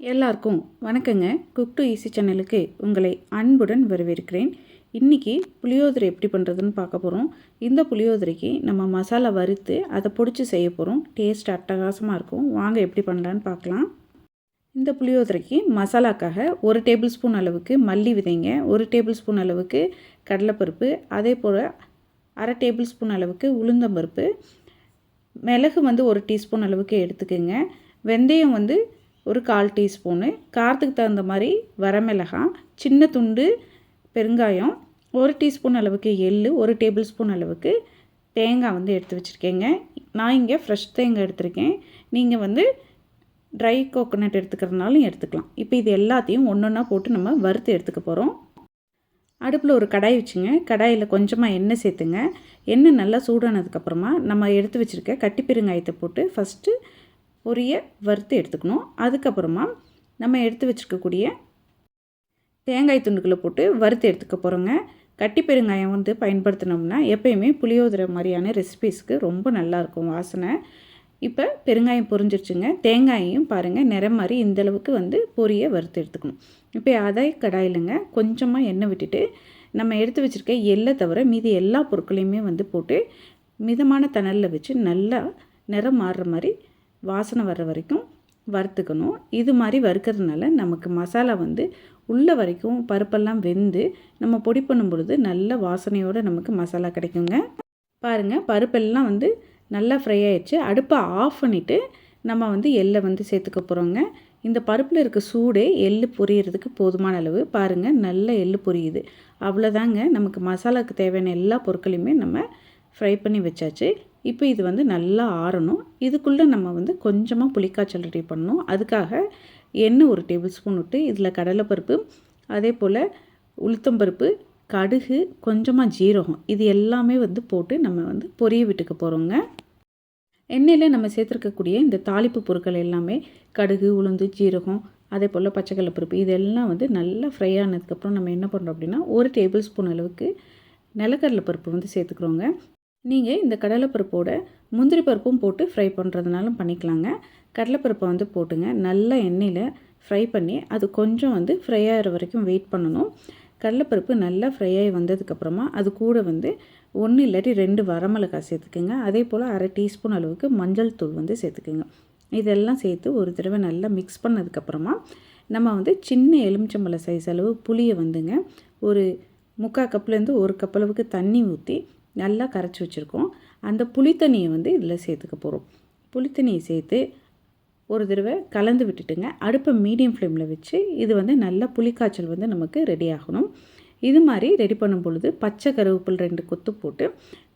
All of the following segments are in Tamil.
எல்லாருக்கும் வணக்கங்க. குக் டு ஈஸி சேனலுக்கு உங்களை அன்புடன் வரவேற்கிறேன். இன்றைக்கி புளியோதரை எப்படி பண்ணுறதுன்னு பார்க்க போகிறோம் இந்த புளியோதரைக்கு நம்ம மசாலா வறுத்து அதை பொடிச்சு செய்ய போகிறோம் டேஸ்ட் அட்டகாசமாக இருக்கும். வாங்க எப்படி பண்ணலான்னு பார்க்கலாம். இந்த புளியோதரைக்கு மசாலாக்காக ஒரு டேபிள் ஸ்பூன் அளவுக்கு மல்லி விதைங்க ஒரு டேபிள் ஸ்பூன் அளவுக்கு கடலைப்பருப்பு அதே போல் அரை டேபிள் ஸ்பூன் அளவுக்கு உளுந்தம்பருப்பு மிளகு வந்து ஒரு டீஸ்பூன் அளவுக்கு எடுத்துக்கோங்க. வெந்தயம் வந்து ஒரு கால் டீஸ்பூனு காரத்துக்கு தகுந்த மாதிரி வரமிளகாய் சின்ன துண்டு பெருங்காயம் ஒரு டீஸ்பூன் அளவுக்கு எள் ஒரு டேபிள் ஸ்பூன் அளவுக்கு தேங்காய் வந்து எடுத்து வச்சுருக்கேங்க. நான் இங்கே ஃப்ரெஷ் தேங்காய் எடுத்திருக்கேன். நீங்கள் வந்து ட்ரை கோகோனட் எடுத்துக்கிறதுனாலும் எடுத்துக்கலாம். இப்போ இது எல்லாத்தையும் ஒன்று ஒன்றா போட்டு நம்ம வறுத்து எடுத்துக்க போகிறோம் அடுப்பில் ஒரு கடாய் வச்சுங்க. கடாயில் கொஞ்சமாக எண்ணெய் சேர்த்துங்க. எண்ணெய் நல்லா சூடானதுக்கப்புறமா நம்ம எடுத்து வச்சுருக்க கட்டி பெருங்காயத்தை போட்டு ஃபஸ்ட்டு பொரிய வறுத்து எடுத்துக்கணும். அதுக்கப்புறமா நம்ம எடுத்து வச்சுருக்கக்கூடிய தேங்காய் துண்டுகளை போட்டு வறுத்து எடுத்துக்க போகிறோங்க கட்டி பெருங்காயம் வந்து பயன்படுத்தினோம்னா எப்பயுமே புளியோதரை மாதிரியான ரெசிபீஸ்க்கு ரொம்ப நல்லாயிருக்கும் வாசனை. இப்போ பெருங்காயம் பொரிஞ்சிருச்சுங்க. தேங்காயையும் பாருங்கள் நிறம் மாதிரி இந்தளவுக்கு வந்து பொரிய வறுத்து எடுத்துக்கணும். இப்போ அதை கடாயிலுங்க கொஞ்சமாக எண்ணெய் விட்டுட்டு நம்ம எடுத்து வச்சுருக்க எள்ளை தவிர மீதி எல்லா பொருட்களையுமே வந்து போட்டு மிதமான தணலில் வச்சு நல்லா நிறம் மாறுற மாதிரி வாசனை வர்ற வரைக்கும் வறுத்துக்கணும். இது மாதிரி வறுக்கிறதுனால நமக்கு மசாலா வந்து உள்ள வரைக்கும் பருப்பெல்லாம் வெந்து நம்ம பொடி பண்ணும் பொழுது நல்ல வாசனையோடு நமக்கு மசாலா கிடைக்குங்க. பாருங்கள் பருப்பெல்லாம் வந்து நல்லா ஃப்ரை ஆயிடுச்சு. அடுப்பை ஆஃப் பண்ணிவிட்டு நம்ம வந்து எள்ளை வந்து சேர்த்துக்க போகிறோங்க இந்த பருப்பில் இருக்க சூடே எள்ளு பொரியறதுக்கு போதுமான அளவு. பாருங்கள் நல்ல எள்ளு பொரியுது. அவ்வளோதாங்க நமக்கு மசாலாவுக்கு தேவையான எல்லா பொருட்களையுமே நம்ம ஃப்ரை பண்ணி வச்சாச்சு. இப்போ இது வந்து நல்லா ஆறணும். இதுக்குள்ளே நம்ம வந்து கொஞ்சமாக புளிக்காய்ச்சல் ரெடி பண்ணணும். அதுக்காக எண்ணெய் ஒரு டேபிள் ஸ்பூன் விட்டு இதில் கடலைப்பருப்பு அதே போல் உளுத்தம்பருப்பு கடுகு கொஞ்சமாக ஜீரகம் இது எல்லாமே வந்து போட்டு நம்ம வந்து பொரிய விட்டுக்க போகிறோங்க எண்ணெயில் நம்ம சேர்த்துருக்கக்கூடிய இந்த தாளிப்பு பொருட்கள் எல்லாமே கடுகு உளுந்து ஜீரகம் அதே போல் பச்சைக்கடலைப்பருப்பு இதெல்லாம் வந்து நல்லா ஃப்ரை ஆனதுக்கப்புறம் நம்ம என்ன பண்ணுறோம் அப்படின்னா ஒரு டேபிள் ஸ்பூன் அளவுக்கு நிலக்கடலை பருப்பு வந்து சேர்த்துக்கிறோங்க. நீங்கள் இந்த கடலைப்பருப்போட முந்திரி பருப்பும் போட்டு ஃப்ரை பண்ணுறதுனாலும் பண்ணிக்கலாங்க. கடலைப்பருப்பை வந்து போட்டுங்க. நல்ல எண்ணெயில் ஃப்ரை பண்ணி அது கொஞ்சம் வந்து ஃப்ரை ஆகிற வரைக்கும் வெயிட் பண்ணணும். கடலைப்பருப்பு நல்லா ஃப்ரை ஆகி வந்ததுக்கப்புறமா அது கூட வந்து ஒன்று இல்லாட்டி ரெண்டு வரமிளகாய் சேர்த்துக்குங்க. அதே போல் அரை டீஸ்பூன் அளவுக்கு மஞ்சள் தூள் வந்து சேர்த்துக்குங்க. இதெல்லாம் சேர்த்து ஒரு தடவை நல்லா மிக்ஸ் பண்ணதுக்கப்புறமா நம்ம வந்து சின்ன எலுமிச்சம்பழ சைஸ் அளவு புளியை வந்துங்க. ஒரு முக்கால் கப்லேருந்து ஒரு கப் அளவுக்கு தண்ணி ஊற்றி நல்லா கரைச்சி வச்சுருக்கோம். அந்த புளித்தண்ணியை வந்து இதில் சேர்த்துக்க போகிறோம் புளித்தண்ணியை சேர்த்து ஒரு தடவை கலந்து விட்டுட்டுங்க. அடுப்பை மீடியம் ஃப்ளேமில் வச்சு இது வந்து நல்லா புளிக்காய்ச்சல் வந்து நமக்கு ரெடி ஆகணும். இது மாதிரி ரெடி பண்ணும் பொழுது பச்சை கருவேப்பில் ரெண்டு கொத்து போட்டு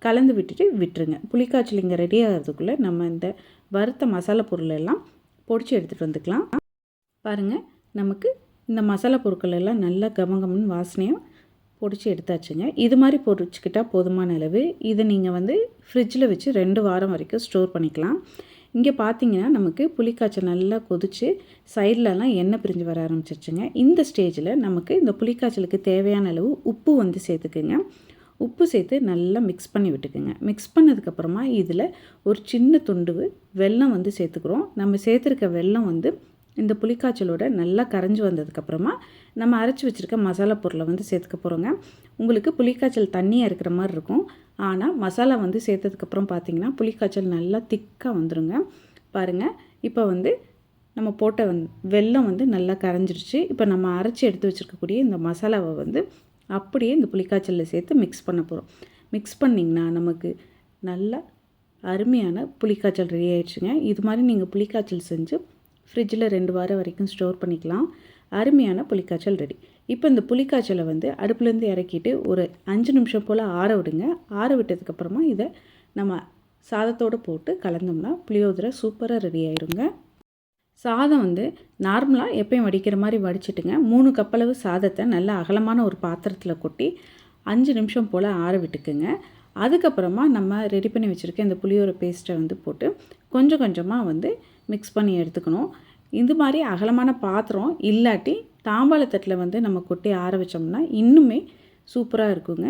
கலந்து விட்டுட்டு விட்டுருங்க. புளிக்காய்ச்சல் இங்கே ரெடி ஆகிறதுக்குள்ளே நம்ம இந்த வறுத்த மசாலா பொருள் எல்லாம் பொடிச்சு எடுத்துகிட்டு வந்துக்கலாம். பாருங்கள் நமக்கு இந்த மசாலா பொருட்கள் எல்லாம் நல்லா கமகமன்னு வாசனையும் பொடிச்சு எடுத்தாச்சுங்க. இது மாதிரி பொடிச்சிக்கிட்டால் போதுமான அளவு. இதை நீங்கள் வந்து ஃப்ரிட்ஜில் வச்சு ரெண்டு வாரம் வரைக்கும் ஸ்டோர் பண்ணிக்கலாம். இங்கே பார்த்தீங்கன்னா நமக்கு புளிக்காய்ச்சல் நல்லா கொதித்து சைட்லலாம் எண்ணெய் பிரிஞ்சு வர ஆரம்பிச்சிருச்சுங்க. இந்த ஸ்டேஜில் நமக்கு இந்த புளிக்காய்ச்சலுக்கு தேவையான அளவு உப்பு வந்து சேர்த்துக்குங்க. உப்பு சேர்த்து நல்லா மிக்ஸ் பண்ணி விட்டுக்குங்க. மிக்ஸ் பண்ணதுக்கப்புறமா இதில் ஒரு சின்ன துண்டு வெல்லம் வந்து சேர்த்துக்கிறோம். நம்ம சேர்த்துருக்க வெல்லம் வந்து இந்த புளிக்காய்ச்சலோட நல்லா கரைஞ்சி வந்ததுக்கப்புறமா நம்ம அரைச்சி வச்சுருக்க மசாலா பொருளை வந்து சேர்த்துக்க போகிறோங்க உங்களுக்கு புளிக்காய்ச்சல் தண்ணியாக இருக்கிற மாதிரி இருக்கும். ஆனால் மசாலா வந்து சேர்த்ததுக்கப்புறம் பார்த்திங்கன்னா புளிக்காய்ச்சல் நல்லா திக்காக வந்துடுங்க பாருங்கள் இப்போ வந்து நம்ம போட்ட வந் வெல்லம் வந்து நல்லா கரைஞ்சிருச்சு. இப்போ நம்ம அரைச்சி எடுத்து வச்சுருக்கக்கூடிய இந்த மசாலாவை வந்து அப்படியே இந்த புளிக்காய்ச்சலில் சேர்த்து மிக்ஸ் பண்ண போகிறோம் மிக்ஸ் பண்ணிங்கன்னா நமக்கு நல்லா அருமையான புளிக்காய்ச்சல் ரெடி ஆயிடுச்சுங்க. இது மாதிரி நீங்கள் புளிக்காய்ச்சல் செஞ்சு ஃப்ரிட்ஜில் ரெண்டு வாரம் வரைக்கும் ஸ்டோர் பண்ணிக்கலாம். அருமையான புளிக்காய்ச்சல் ரெடி. இப்போ இந்த புளிக்காய்ச்சலை வந்து அடுப்புலேருந்து இறக்கிட்டு ஒரு அஞ்சு நிமிஷம் போல் ஆற விடுங்க. ஆற விட்டதுக்கப்புறமா இதை நம்ம சாதத்தோடு போட்டு கலந்தோம்னா புளியோதரை சூப்பராக ரெடி ஆயிருங்க. சாதம் வந்து நார்மலாக எப்பயும் வடிக்கிற மாதிரி வடிச்சிட்டுங்க. மூணு கப்பளவு சாதத்தை நல்ல அகலமான ஒரு பாத்திரத்தில் கொட்டி அஞ்சு நிமிஷம் போல் ஆற விட்டுக்குங்க. அதுக்கப்புறமா நம்ம ரெடி பண்ணி வச்சுருக்க இந்த புளியோரை பேஸ்ட்டை வந்து போட்டு கொஞ்சம் கொஞ்சமாக வந்து மிக்ஸ் பண்ணி எடுத்துக்கணும். இது மாதிரி அகலமான பாத்திரம் இல்லாட்டி தாம்பாளத்தட்டில் வந்து நம்ம கொட்டி ஆற வச்சோம்னா இன்னுமே சூப்பராக இருக்குங்க.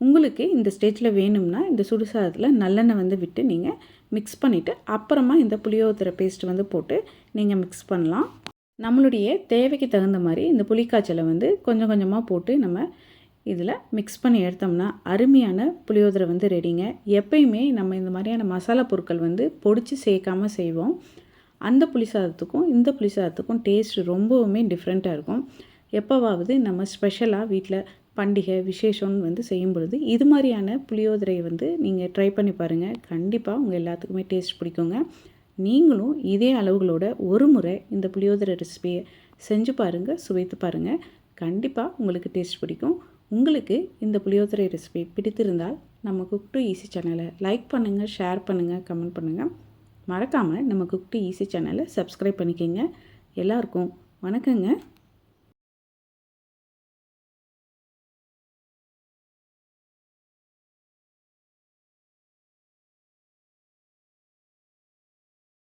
உங்களுக்கு இந்த ஸ்டேஜில் வேணும்னா இந்த சுடுசாதத்தில் நல்லெண்ணெய் வந்து விட்டு நீங்கள் மிக்ஸ் பண்ணிவிட்டு அப்புறமா இந்த புளியோதரை பேஸ்ட் வந்து போட்டு நீங்கள் மிக்ஸ் பண்ணலாம். நம்மளுடைய தேவைக்கு தகுந்த மாதிரி இந்த புளிக்காய்ச்சலை வந்து கொஞ்சம் கொஞ்சமாக போட்டு நம்ம இதில் மிக்ஸ் பண்ணி எடுத்தோம்னா அருமையான புளியோதரை வந்து ரெடிங்க எப்பயுமே நம்ம இந்த மாதிரியான மசாலா பொருட்கள் வந்து பொடிச்சு சேர்க்காம செய்வோம். அந்த புளி சாதத்துக்கும் இந்த புளி சாதத்துக்கும் டேஸ்ட் ரொம்பவுமே டிஃப்ரெண்ட்டாக இருக்கும். எப்போவாவது நம்ம ஸ்பெஷலாக வீட்டில் பண்டிகை விசேஷம்னு வந்து செய்யும் பொழுது இது மாதிரியான புளியோதரையை வந்து நீங்கள் ட்ரை பண்ணி பாருங்கள் கண்டிப்பாக உங்கள் எல்லாத்துக்குமே டேஸ்ட் பிடிக்குங்க. நீங்களும் இதே அளவுகளோட ஒரு முறை இந்த புளியோதரை ரெசிபியை செஞ்சு பாருங்கள் சுவைத்து பாருங்கள் கண்டிப்பாக உங்களுக்கு டேஸ்ட் பிடிக்கும். உங்களுக்கு இந்த புளியோதரை ரெசிபி பிடித்திருந்தால் நம்ம குக் டு ஈஸி சேனலை லைக் பண்ணுங்கள் ஷேர் பண்ணுங்கள் கமெண்ட் பண்ணுங்கள் மறக்காமல் நம்ம குக் டு ஈஸி சேனலை சப்ஸ்கிரைப் பண்ணிக்கோங்க. எல்லாருக்கும் வணக்கங்க.